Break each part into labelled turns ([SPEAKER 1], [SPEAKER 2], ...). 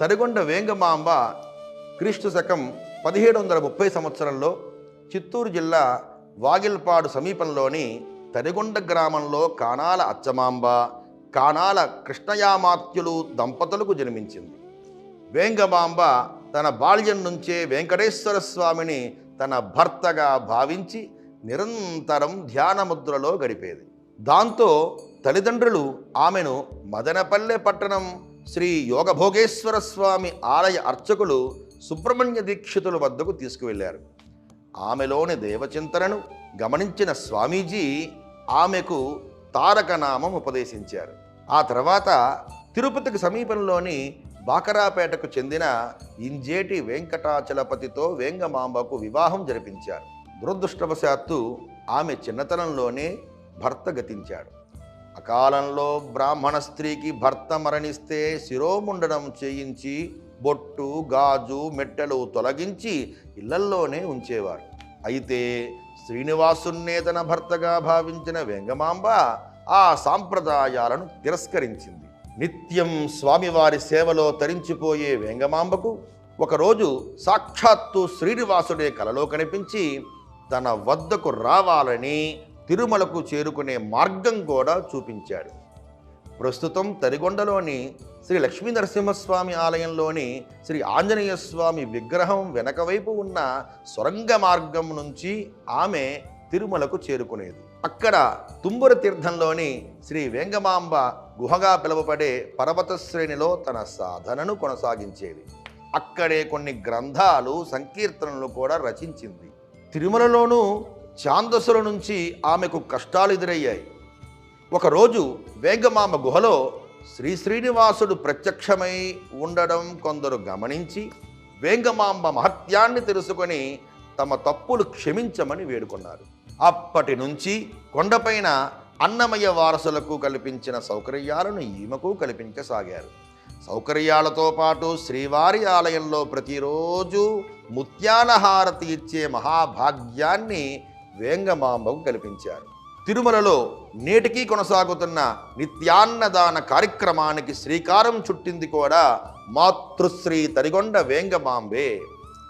[SPEAKER 1] తరిగొండ వేంగమాంబ క్రీస్తు శకం పదిహేడు వందల ముప్పై సంవత్సరంలో చిత్తూరు జిల్లా వాగిల్పాడు సమీపంలోని తరిగొండ గ్రామంలో కానాల అచ్చమాంబ కానాల కృష్ణయామాత్యులు దంపతులకు జన్మించింది. వేంగమాంబ తన బాల్యం నుంచే వెంకటేశ్వర స్వామిని తన భర్తగా భావించి నిరంతరం ధ్యానముద్రలో గడిపేది. దాంతో తల్లిదండ్రులు ఆమెను మదనపల్లె పట్టణం శ్రీ యోగభోగేశ్వర స్వామి ఆలయ అర్చకులు సుబ్రహ్మణ్య దీక్షితుల వద్దకు తీసుకువెళ్ళారు. ఆమెలోని దేవచింతనను గమనించిన స్వామీజీ ఆమెకు తారకనామం ఉపదేశించారు. ఆ తర్వాత తిరుపతికి సమీపంలోని బాకరాపేటకు చెందిన ఇంజేటి వెంకటాచలపతితో వేంగమాంబకు వివాహం జరిపించారు. దురదృష్టవశాత్తు ఆమె చిన్నతనంలోనే భర్త గతించాడు. కాలంలో బ్రాహ్మణ స్త్రీకి భర్త మరణిస్తే శిరోముండనం చేయించి బొట్టు గాజు మెట్టెలు తొలగించి ఇళ్ళల్లోనే ఉంచేవారు. అయితే శ్రీనివాసున్నే తన భర్తగా భావించిన వెంగమాంబ ఆ సాంప్రదాయాలను తిరస్కరించింది. నిత్యం స్వామివారి సేవలో తరించిపోయే వెంగమాంబకు ఒకరోజు సాక్షాత్తు శ్రీనివాసుడే కలలో కనిపించి తన వద్దకు రావాలని తిరుమలకు చేరుకునే మార్గం కూడా చూపించాడు. ప్రస్తుతం తరిగొండలోని శ్రీ లక్ష్మీ నరసింహస్వామి ఆలయంలోని శ్రీ ఆంజనేయ స్వామి విగ్రహం వెనకవైపు ఉన్న సొరంగ మార్గం నుంచి ఆమె తిరుమలకు చేరుకునేది. అక్కడ తుంబుర తీర్థంలోని శ్రీ వేంగమాంబ గుహగా పిలువబడే పర్వత శ్రేణిలో తన సాధనను కొనసాగించేది. అక్కడే కొన్ని గ్రంథాలు సంకీర్తనలు కూడా రచించింది. తిరుమలలోనూ ఛాందసుల నుంచి ఆమెకు కష్టాలు ఎదురయ్యాయి. ఒకరోజు వేగమామ గుహలో శ్రీ శ్రీనివాసుడు ప్రత్యక్షమై ఉండడం కొందరు గమనించి వేంగమాంబ మహత్యాన్ని తెలుసుకొని తమ తప్పులు క్షమించమని వేడుకున్నారు. అప్పటి నుంచి కొండపైన అన్నమయ్య వారసులకు కల్పించిన సౌకర్యాలను ఈమెకు కల్పించసాగారు. సౌకర్యాలతో పాటు శ్రీవారి ఆలయంలో ప్రతిరోజు ముత్యాల హారతి ఇచ్చే మహాభాగ్యాన్ని వేంగమాంబకు కల్పించారు. తిరుమలలో నేటికీ కొనసాగుతున్న నిత్యాన్నదాన కార్యక్రమానికి శ్రీకారం చుట్టింది కూడా మాతృశ్రీ తరిగొండ వేంగమాంబే.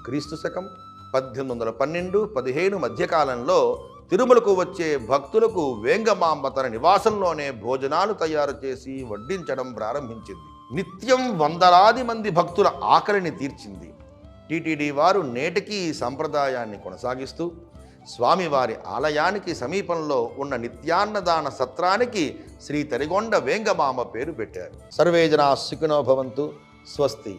[SPEAKER 1] క్రీస్తు శకం పద్దెనిమిది వందల పన్నెండు పదిహేను మధ్యకాలంలో తిరుమలకు వచ్చే భక్తులకు వేంగమాంబ తన నివాసంలోనే భోజనాలు తయారు చేసి వడ్డించడం ప్రారంభించింది. నిత్యం వందలాది మంది భక్తుల ఆకలిని తీర్చింది. టీటీడీ వారు నేటికీ ఈ సంప్రదాయాన్ని కొనసాగిస్తూ స్వామివారి ఆలయానికి సమీపంలో ఉన్న నిత్యాన్నదాన సత్రానికి శ్రీ తరిగొండ వేంగమామ పేరు పెట్టారు. సర్వేజనా సుఖినో భవంతు. స్వస్తి.